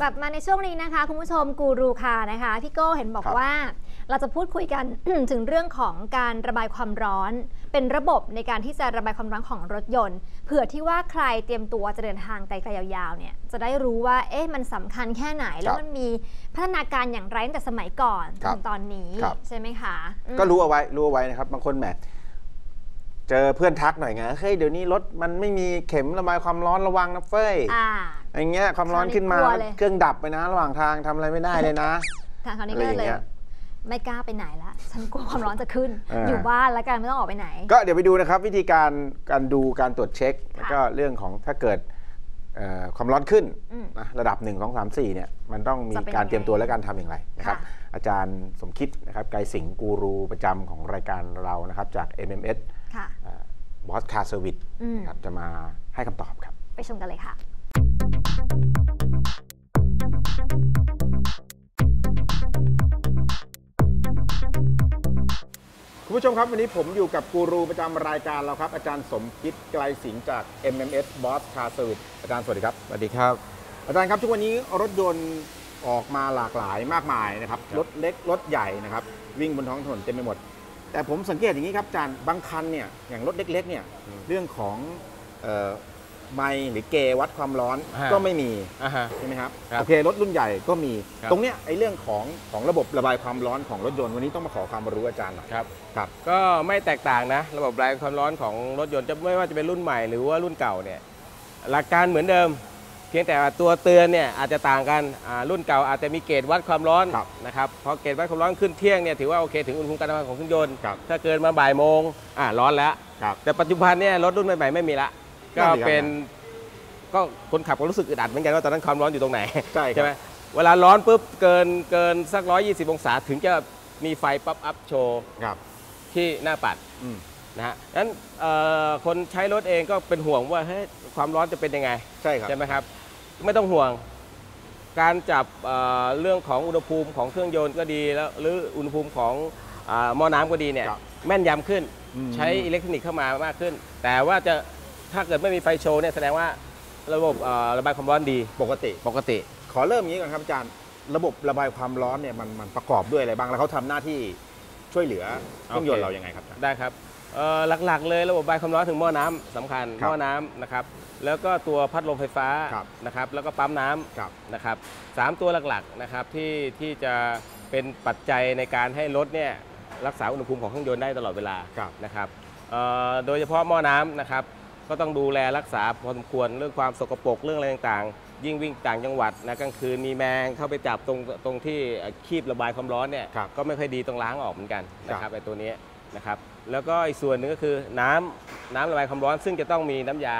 กลับมาในช่วงนี้นะคะ คุณผู้ชมกูรูคานะคะพี่โก้เห็นบอกครับว่าเราจะพูดคุยกัน ถึงเรื่องของการระบายความร้อน เป็นระบบในการที่จะระบายความร้อนของรถยนต์ เผื่อที่ว่าใครเตรียมตัวจะเดินทางไกลๆยาวๆเนี่ยจะได้รู้ว่าเอ๊ะมันสำคัญแค่ไหน แล้วมันมีพัฒนาการอย่างไรตั้งแต่สมัยก่อนครัถึบงตอนนี้ครับใช่ไหมคะอืมก็รู้เอาไว้รู้เอาไว้นะครับบางคนแหมเจอเพื่อนทักหน่อยไงเฮ้ยเดี๋ยวนี้รถมันไม่มีเข็มระบายความร้อนระวังนะเฟ้ย อ่าอย่างเงี้ยความร้อนขึ้นมาคราวนี้กลัวเลย เครื่องดับไปนะ ระหว่างทางทำอะไรไม่ได้เลยนะ ทางคราวนี้อะไรก็อย่างเลยเงี้ยไม่กล้าไปไหนละฉันกลัวความร้อนจะขึ้นอ่าอยู่บ้านแล้วกันไม่ต้องออกไปไหน ก็เดี๋ยวไปดูนะครับวิธีการการดูการตรวจเช็ค แล้วก็เรื่องของถ้าเกิดเอ่อความร้อนขึ้นอืมนะระดับ 1 2 3 4เนี่ยมันต้องมีจะเป็นการเตรียมตัวยังไงและการทำอย่างไรนะครับค่ะ อาจารย์สมคิดนะครับไกรสิงห์กูรูประจำของรายการเรานะครับจาก MMS ค่ะ บอสคาร์เซอร์วิสอืมครับจะมาให้คำตอบครับ ไปชมกันเลยค่ะ คุณผู้ชมครับ วันนี้ผมอยู่กับกูรูประจำรายการเราครับ อาจารย์สมคิดไกลสิงห์จาก MMS Boss Car Service อาจารย์สวัสดีครับ สวัสดีครับ อาจารย์ครับทุกวันนี้รถยนต์ออกมาหลากหลายมากมายนะครับครับ รถเล็ก รถใหญ่นะครับ วิ่งบนท้องถนนเต็มไปหมด แต่ผมสังเกตอย่างนี้ครับอาจารย์บางคันเนี่ยอย่างรถเล็กๆเนี่ยเรื่องของเอ่อ ไมค์หรือเกจวัดความร้อนฮะก็ไม่มีอ่าฮะ ใช่ไหมครับครับโอเครถรุ่นใหญ่ก็มี ครับ ตรงเนี้ยไอ้เรื่องของของระบบระบายความร้อนของรถยนต์วันนี้ต้องมาขอความรู้อาจารย์หน่อยครับ ครับ ก็ไม่แตกต่างนะ ระบบระบายความร้อนของรถยนต์จะไม่ว่าจะเป็นรุ่นใหม่หรือว่ารุ่นเก่าเนี่ยหลักการเหมือนเดิม เพียงแต่ว่าตัวเตือนเนี่ยอาจจะต่างกันอ่ารุ่นเก่าอาจจะมีเกจวัดความร้อนครับนะครับพอเกจวัดความร้อนขึ้นเที่ยงเนี่ยถือว่าโอเคถึงอุณหภูมิการทำงานของเครื่องยนต์ครับ ถ้าเกินมาบ่ายโมงอ่าร้อนแล้ว ครับ แต่ปัจจุบันเนี่ยรถรุ่นใหม่ๆไม่มีละ ก็นั่นสิครับเป็นก็คนขับก็รู้สึกอึดอัดเหมือนกันว่าตอนนั้นความร้อนอยู่ตรงไหนใช่ครับใช่ไหมเวลาร้อนปุ๊บเกินเกินสัก 120 องศาถึงจะมีไฟป๊อปอัพโชว์ครับที่หน้าปัดอืมนะฮะนั้นเอ่อคนใช้รถเองก็เป็นห่วงว่าเฮ้ยความร้อนจะเป็นยังไง ใช่ครับใช่ไหมครับ ไม่ต้องห่วง การจับเอ่อเรื่องของอุณหภูมิของเครื่องยนต์ก็ดีแล้วหรืออุณหภูมิของอ่าหม้อน้ำก็ดีเนี่ยครับแม่นยำขึ้นอืมใช้อิเล็กทรอนิกส์เข้ามามากขึ้น แต่ว่าจะ ถ้าเกิดไม่มีไฟโชว์เนี่ยแสดงว่าระบบเอ่อระบายความร้อนดีปกติ ปกติ ขอเริ่มอย่างนี้ก่อนครับอาจารย์ ระบบระบายความร้อนเนี่ยมันมันประกอบด้วยอะไรบ้าง แล้วเขาทำหน้าที่ช่วยเหลือเครื่องยนต์โอเคเรายังไงครับอาจารย์ได้ครับเอ่อหลักๆ เลยระบบระบายความร้อนถึงหม้อน้ำสำคัญครับหม้อน้ำนะครับแล้วก็ตัวพัดลมไฟฟ้าครับนะครับแล้วก็ปั๊มน้ำครับนะครับสามตัวหลักๆนะครับที่ที่จะเป็นปัจจัยในการให้รถเนี่ยรักษาอุณหภูมิของเครื่องยนต์ได้ตลอดเวลาครับนะครับเอ่อโดยเฉพาะหม้อน้ำนะครับ ก็ต้องดูแลรักษาพอสมควรเรื่องความสกปรกเรื่องอะไรต่างๆ ยิ่งวิ่งต่างจังหวัดนะกลางคืนมีแมงเข้าไปจับตรงตรงที่คีบระบายความร้อนเนี่ยครับก็ไม่ค่อยดีต้องล้างออกเหมือนกันนะคครัรับบไอ้ตัวนี้นะครับแล้วก็อีกส่วนหนึ่งก็คือน้ำน้ำระบายความร้อน ซึ่งจะต้องมีน้ำยา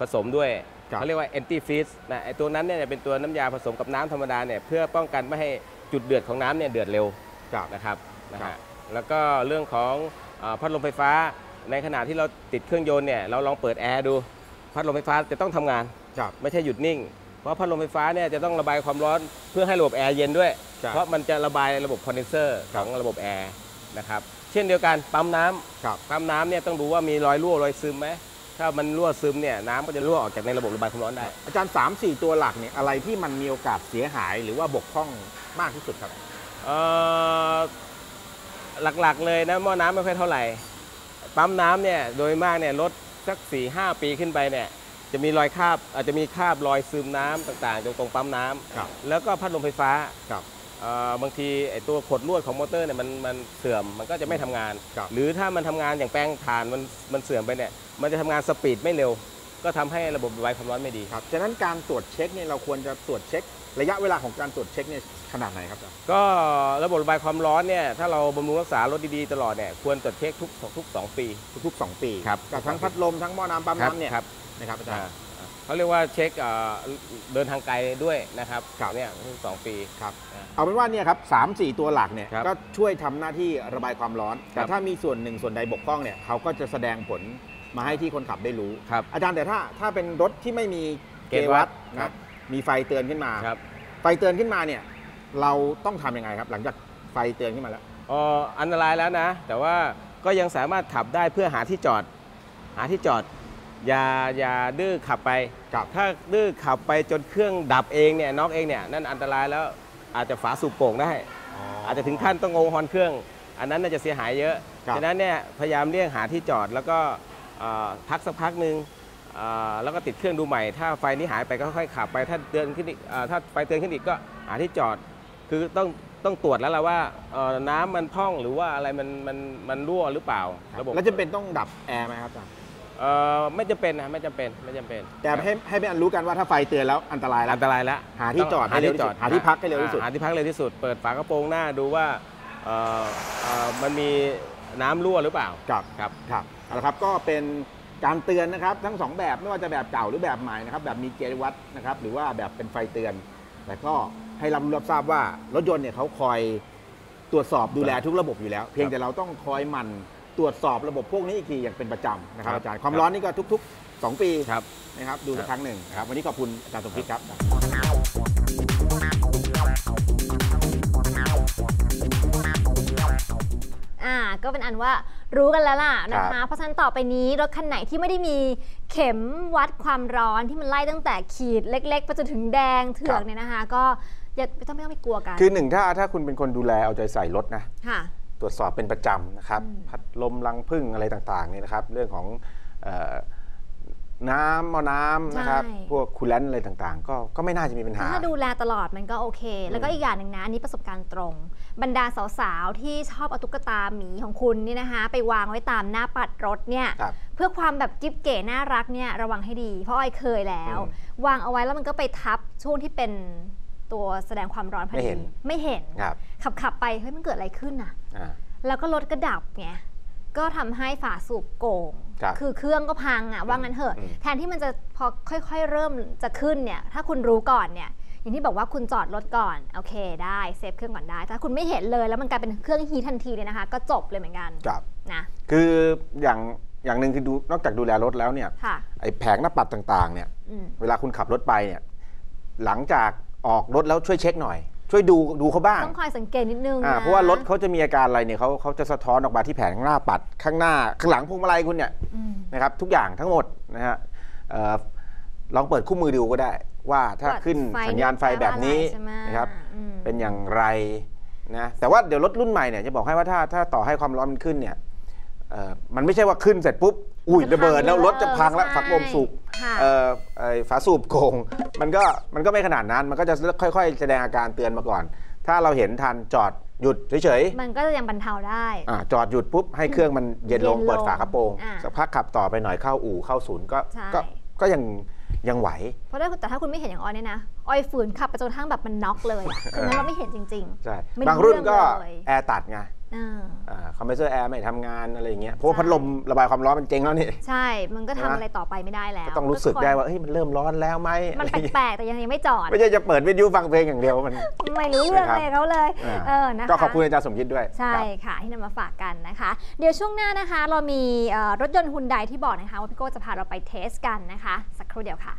ผสมด้วยครับเขาเรียกว่า anti freeze นะไอ้ตัวนั้นเนี่ยเป็นตัวน้ำยาผสมกับน้ำธรรมดาเนี่ยเพื่อป้องกันไม่ให้จุดเดือดของน้ำเนี่ยเดือดเร็วครับนะครับนะครัฮะบแล้วก็เรื่องของอาพัดลมไฟฟ้า ในขณะที่เราติดเครื่องยนต์เนี่ยเราลองเปิดแอร์ดูพัดลมไฟฟ้าจะต้องทำงานครับไม่ใช่หยุดนิ่ง เพราะพัดลมไฟฟ้าเนี่ยจะต้องระบายความร้อนเพื่อให้ระบบแอร์เย็นด้วยครับเพราะมันจะระบายระบบคอนเดนเซอร์คขรับองระบบแอร์นะครับเช่นเดียวกันปั๊มน้ำครับปั๊มน้ำเนี่ยต้องดูว่ามีรอยรั่วรอยซึมไหมถ้ามันรั่วซึมเนี่ยน้ำก็จะรั่วออกจากในระบบระบายความร้อนได้ อาจารย์ 3 4 ตัวหลักเนี่ยอะไรที่มันมีโอกาสเสียหายหรือว่าบกพร่องมากที่สุดครับเอ่อหลักๆเลยนะหม้อน้ำไม่ค่อยเท่าไหร่ ปั๊มน้ำเนี่ยโดยมากเนี่ยรถสัก4ี่หปีขึ้นไปเนี่ยจะมีรอยคราบอาจจะมีคราบรอยซึมน้ำต่างๆตรงตรงปั๊มน้ำครับแล้วก็พัดลมไฟฟ้าครับเอ่อบางทีไอตัวขดลวดของมอเตอร์เนี่ยมันมันเสื่อมมันก็จะไม่ทำงานครับหรือถ้ามันทำงานอย่างแปลงถ่านมันมันเสื่อมไปเนี่ยมันจะทำงานสปีดไม่เร็ว ก็ทำให้ระบบระบายความร้อนไม่ดีครับฉะนั้นการตรวจเช็คเนี่ยเราควรจะตรวจเช็ค ระยะเวลาของการตรวจเช็คเนี่ยขนาดไหนครับอาจารย์ก็ระบบระบายความร้อนเนี่ยถ้าเราบำรุงรักษารถดีๆตลอดเนี่ยควรตรวจเช็คทุกทุกสองปีทุกๆ2ปีครับกับทั้งพัดลมทั้งหม้อน้ำปั๊มน้ำเนี่ยครับนะครับอาจารอ่าย์เขาเรียกว่าเช็คเอ่อเดินทางไกลด้วยนะครับครับเนี่ยทุกสองปีครับอ่าเอาเป็นว่าเนี่ยครับสามสี่ตัวหลักเนี่ยครับก็ช่วยทำหน้าที่ระบายความร้อนครัแต่บถ้ามีส่วนหนึ่งส่วนใดบกพร่องเนี่ยเขาก็จะแสดงผล มาให้ที่คนขับได้รู้ ครับ อาจารย์แต่ถ้าถ้าเป็นรถที่ไม่มีเกเกณฑ์วัวัดดคนะรับมีไฟเตือนขึ้นมา ครับไฟเตือนขึ้นมาเนี่ย เราต้องทำยังไงครับ หลังจากไฟเตือนขึ้นมาแล้ว เอ่ออันตรายแล้วนะ แต่ว่าก็ยังสามารถขับได้เพื่อหาที่จอด หาที่จอด อย่าอย่าดื้อขับไป ครับ ถ้าดื้อขับไปจนเครื่องดับเองเนี่ยน็อกเองเนี่ยนั่นอันตรายแล้วอาจจะฝาสูบโป่งได้ อาจจะถึงขั้นต้องงงฮอนเครื่อง อันนั้นน่าจะเสียหายเยอะครับ ฉะนั้นเนี่ยพยายามเลี่ยงหาที่จอดแล้วก็เอ่อ พักสักพักหนึ่งเอ่อแล้วก็ติดเครื่องดูใหม่ ถ้าไฟนี้หายไปก็ค่อยๆขับไปถ้าเตือนขึ้นอีกเอ่อถ้าไฟเตือนขึ้นอีกก็หาที่จอด คือต้องต้องตรวจแล้วล่ะว่าเอ่อน้ำมันพร่องหรือว่าอะไรมันมันมันรั่วหรือเปล่าระบบแล้วจะเป็นต้องดับแอร์ไหมครับอาจารย์เอ่อไม่จำเป็นนะไม่จำเป็นไม่จำเป็น แต่ให้ให้เป็นอันรู้กันว่าถ้าไฟเตือนแล้วอันตรายแล้วอันตรายแล้วหาที่จอดให้เร็วที่สุดหาที่พักให้เร็วที่สุดหาที่พักเร็วที่สุด เปิดฝากระโปรงหน้าดูว่าเอ่อเอ่อมันมี น้ำรั่วหรือเปล่าครับครับครับเอาละครับก็เป็นการเตือนนะครับทั้งสองแบบไม่ว่าจะแบบเก่าหรือแบบใหม่นะครับแบบมีเกจวัดนะครับหรือว่าแบบเป็นไฟเตือน แต่ก็ให้รับรู้รับทราบว่ารถยนต์เนี่ยเขาคอยตรวจสอบดูแลทุกระบบอยู่แล้ว เพียงแต่เราต้องคอยหมั่นตรวจสอบระบบพวกนี้อีกทีอย่างเป็นประจำนะครับครับอาจารย์ความร้อนนี่ก็ทุก ๆ 2 ปีครับนะครับดูสักครั้งหนึ่งนะครับวันนี้ขอบคุณอาจารย์สมคิดครับ ก็เป็นอันว่ารู้กันแล้วล่ะนะครัคะบเพราะฉะนั้นต่อไปนี้รถคันไหนที่ไม่ได้มีเข็มวัดความร้อนที่มันไล่ตั้งแต่ขีดเล็กๆไปจนถึงแดงเถือกเนี่ยนะคะ ก็อย่าไม่ต้องไม่ต้องไปกลัวกัน คือหนึ่งถ้าถ้าคุณเป็นคนดูแลเอาใจใส่รถนะค่ะตรวจสอบเป็นประจำนะครับอืมพัดลมรังพึ่งอะไรต่างๆเนี่ยนะครับ เรื่องของเออ น้ำมอน้ำนะครับพวกคูลเลนต์อะไรต่างๆ ก็ก็ไม่น่าจะมีปัญหา ถ้าดูแลตลอดมันก็โอเค แล้วก็อีกอย่างหนึ่งนะ อันนี้ประสบการณ์ตรง บรรดาสาวๆ ที่ชอบเอาตุ๊กตาหมีของคุณนี่นะคะ ไปวางไว้ตามหน้าปัดรถเนี่ย ครับ เพื่อความแบบกิ๊บเก๋น่ารักเนี่ยระวังให้ดี เพราะอ้อยเคยแล้ว อืมวางเอาไว้แล้วมันก็ไปทับช่วงที่เป็นตัวแสดงความร้อนพอไม่ดีเห็น ไม่เห็นครับขับขับๆไปเฮ้ยมันเกิดอะไรขึ้นน่ะ อ่า แล้วก็รถก็ดับไง ก็ทำให้ฝาสูบโก่งครับอเครื่องก็พังอะว่างั้นเถอะอืมแทนที่มันจะพอค่อย ๆ เริ่มจะขึ้นเนี่ย ถ้าคุณรู้ก่อนเนี่ยอย่างที่บอกว่าคุณจอดรถก่อนโอเคได้เซฟเครื่องก่อนได้ ถ้าคุณไม่เห็นเลยแล้วมันกลายเป็นเครื่องฮีททันทีเลยนะคะ ก็จบเลยเหมือนกันครับนะคืออย่างอย่างหนึ่งคือดูนอกจากดูแลรถแล้วเนี่ยค่ะไอ้แผงหน้าปัดต่างๆเนี่ยอืมเวลาคุณขับรถไปเนี่ยหลังจากออกรถแล้วช่วยเช็คหน่อย ช่วยดูดูเขาบ้าง ต้องคอยสังเกตนิดนึงอ่านะเพราะว่ารถเขาจะมีอาการอะไรเนี่ยเขาเขาจะสะท้อนออกมาที่แผงข้างหน้าปัดข้างหน้าข้างหลังพวงมาลัยคุณเนี่ยอืม นะครับทุกอย่างทั้งหมดนะฮะเอ่อลองเปิดคู่มือดูก็ได้ ว่าถ้าขึ้นไฟสัญญาณไฟแบบนี้แปลว่าอะไรใช่ไหมนะครับอืม เป็นอย่างไรนะแต่ว่าเดี๋ยวรถรุ่นใหม่เนี่ยจะบอกให้ว่าถ้าถ้าต่อให้ความร้อนมันขึ้นเนี่ยเอ่อมันไม่ใช่ว่าขึ้นเสร็จปุ๊บ อุ้ยจะพังระเบิดแล้วเลยรถจะพังแล้วใช่ฝักลมสุกค่ะเอ่อไอ้ฝาสูบโกงมันก็มันก็ไม่ขนาดนั้นมันก็จะค่อยๆ แสดงอาการเตือนมาก่อน ถ้าเราเห็นทันจอดหยุดเฉยๆ มันก็จะยังบรรเทาได้อ่าจอดหยุดปุ๊บให้เครื่องมันเย็นลงเย็นลงเปิดฝากระโปรงอ่าสักพักขับต่อไปหน่อยเข้าอู่เข้าศูนย์ก็ใช่ก็ก็ยังยังไหว เพราะถ้าแต่ถ้าคุณไม่เห็นอย่างออยเนี่ยนะออยฝืนขับไปจนกระทั่งแบบมันน็อกเลยอะคืองั้นเราไม่เห็นจริงใช่ไม่บางรุ่นก็รู้เรื่องเลยแอร์ตัดไงๆอ่า คอมเพรสเซอร์แอร์ไม่ทำงานอะไรอย่างเงี้ยเพราะว่าใช่พัดลมระบายความร้อนมันเจ๊งแล้วนี่ใช่ มันก็ทำใช่ไหมอะไรต่อไปไม่ได้แล้วก็ต้องรู้สึกคอยได้ว่าเฮ้ยมันเริ่มร้อนแล้วไหมมันอะไรอย่างเงี้ยแปลกๆแต่ยังยังไม่จอด ไม่ใช่จะเปิดวิทยุฟังเพลงอย่างเดียวมันไม่รู้เรื่องนะครับเลยเขาเลยอ่าเออนะคะก็ขอบคุณอาจารย์สมคิดด้วย ใช่ครับค่ะ ที่นำมาฝากกันนะคะ เดี๋ยวช่วงหน้านะคะ เรามีเอ่อรถยนต์ฮุนไดที่บอกนะคะว่าพี่โก้จะพาเราไปเทสกันนะคะ สักครู่เดียวค่ะ